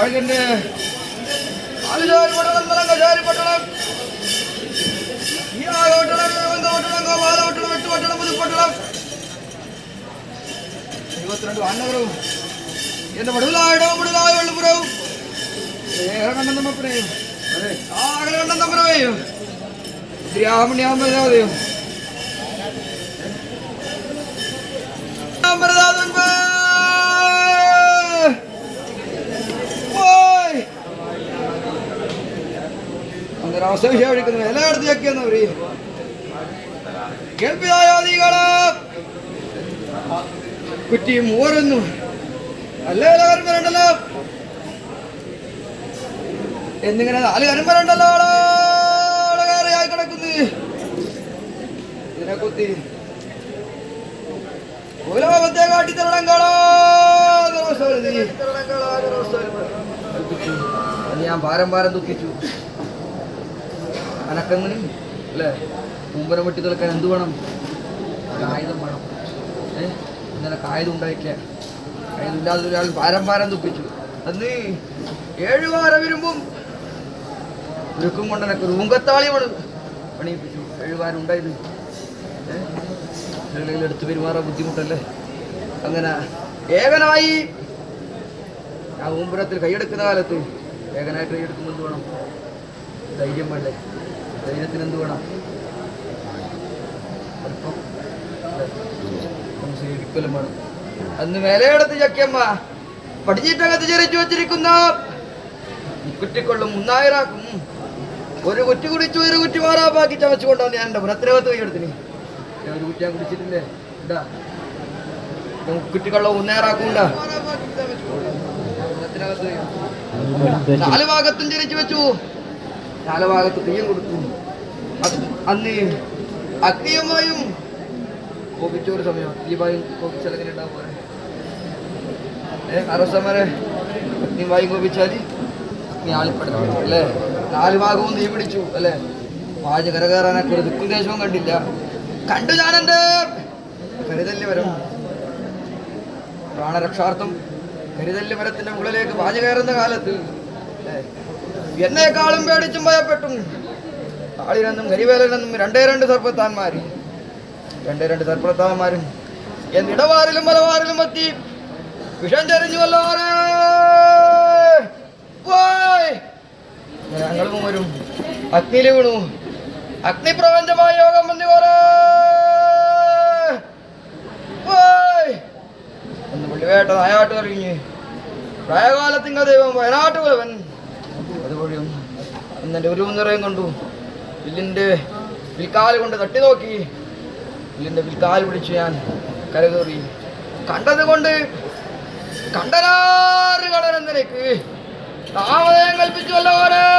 வாழ்கின்ற ஆதிஜாரி பட்டணம் தலங்கஜாரி பட்டணம் ஈராக ஒட்டணம் விவந்த ஒட்டணம் கோபால ஒட்டணம் வெட்டு ஒட்டணம் புது ஒட்டணம் இருபத்தி ரெண்டு அண்ணவரும் என்ன படுதலாயிடம் படுதலாய் வெள்ளுபுறம் ஏகநந்தம் அப்புறையும் ஆகல நந்தம் அப்புறவையும் ஸ்ரீ ஆமணி അങ്ങനെ അവസരം വിളിക്കുന്നു എല്ലായിടത്തും ചെക്കുന്നവര് കേൾപ്പിയായാദികൾ കുറ്റിയും ഓരോന്നു അല്ലേ എല്ലാവരും വരണ്ടല്ലോ എന്നിങ്ങനെ നാല് കരം വരണ്ടല്ലോ ആളുകാരെയായി കിടക്കുന്നു. ഇതിനെ കുത്തി. ഉലോകത്തെ കാട്ടിത്തരണം കാണോ. ഞാൻ ഭാരം ഭാരം ദുഃഖിച്ചു. അനക്കങ്ങനെ അല്ലേ? മുമ്പരം വെട്ടി തിളക്കാൻ എന്ത് വേണം? ഒരു ആയുധം വേണം. ഏ? ഇന്നലെ കായുധം ഉണ്ടായിട്ടില്ല കായുധം ഇല്ലാതെ ഒരാൾ ഭാരം ഭാരം തുപ്പിച്ചു. അന്ന് ഏഴു വാരം വരുമ്പം ഒരുക്കും കൊണ്ടെനക്ക് റൂങ്കത്താളി പണി പണിയിപ്പിച്ചു. ഏഴു വാരം ഉണ്ടായത്. ഏഹ് എടുത്തു പെരുമാറാൻ ബുദ്ധിമുട്ടല്ലേ? അങ്ങനെ ഏകനായി ആ ഊമ്പുരത്തിൽ കൈയെടുക്കുന്ന കാലത്ത് ഏകനായിട്ട് കൈയെടുക്കുമ്പോൾ എന്ത് വേണം? ധൈര്യം വേണ്ടേ? ധൈര്യത്തിന് എന്ത് വേണം? അന്ന് മേലയിടത്ത് ചക്കമ്മ പഠിച്ചിട്ടകത്ത് ചെറിച്ചു വെച്ചിരിക്കുന്നു. കുറ്റിക്കൊള്ളും മുന്നായിരാക്കും. ഒരു കുറ്റി കുടിച്ചു ഒരു കുറ്റി മാറാപ്പാക്കി ചവച്ചുകൊണ്ടാണ് ഞാൻ എന്റെ പുറത്തിനകത്ത് കൈയെടുത്തിന് ഒരു കുറ്റി ഞാൻ കുടിച്ചിട്ടില്ലേ? ഇണ്ടാ കുറ്റിക്കള്ളം മുന്നേറാക്കൂണ്ട നാല് ഭാഗത്തും ചെറിച്ചു വെച്ചു. നാല് ഭാഗത്ത് കൊടുത്തു. അത് അന്ന് അഗ്നിയുമായും കോപിച്ച ഒരു സമയം അഗ്നിയുമായും കോപിച്ചാൽ എങ്ങനെ ഉണ്ടാവും പോലെ ഏ അറസമരെ അഗ്നിയുമായും കോപിച്ചാൽ അഗ്നി ആളിപ്പെടുന്നു അല്ലേ? നാല് ഭാഗവും തീ പിടിച്ചു അല്ലേ? വാജ കരകയറാനൊക്കെ ഒരു ദിക്കും ദേശവും കണ്ടില്ല. കണ്ടു ഞാനെന്ത്? കരുതല്ലി വരം. പ്രാണരക്ഷാർത്ഥം കരുതല്ലി മരത്തിന്റെ മുകളിലേക്ക് വാജ കയറുന്ന കാലത്ത് എന്നെക്കാളും പേടിച്ചും ഭയപ്പെട്ടും ആളിനെന്നും കരിവേലനെന്നും രണ്ടേ രണ്ട് സർപ്പത്താന്മാർ രണ്ടേ രണ്ട് സർപ്പത്താന്മാരും എന്നിടവാറിലും മലവാറിലും എത്തി. വിഷം ചരിഞ്ഞുവല്ലോ ഞങ്ങളും വരും. അഗ്നിയിൽ വീണു. അഗ്നിപ്രപഞ്ചമായ യോഗം വന്നി ഒന്ന് പുള്ളിവേട്ട നായാട്ട് കറിഞ്ഞ് പ്രായകാലത്തിങ്ക ദൈവം വയനാട്ട് അതുപോലെ അതുവഴിയും എന്നെ ഒരു നിറയും കണ്ടു. വില്ലിന്റെ വിൽക്കാൽ കൊണ്ട് തട്ടി നോക്കി വില്ലിന്റെ വിൽക്കാൽ പിടിച്ച് ഞാൻ കരകേറി കണ്ടത് കൊണ്ട് കണ്ടനാറ് കളനെന്നലേക്ക് താമതയം കൽപ്പിച്ചു വല്ലവരെ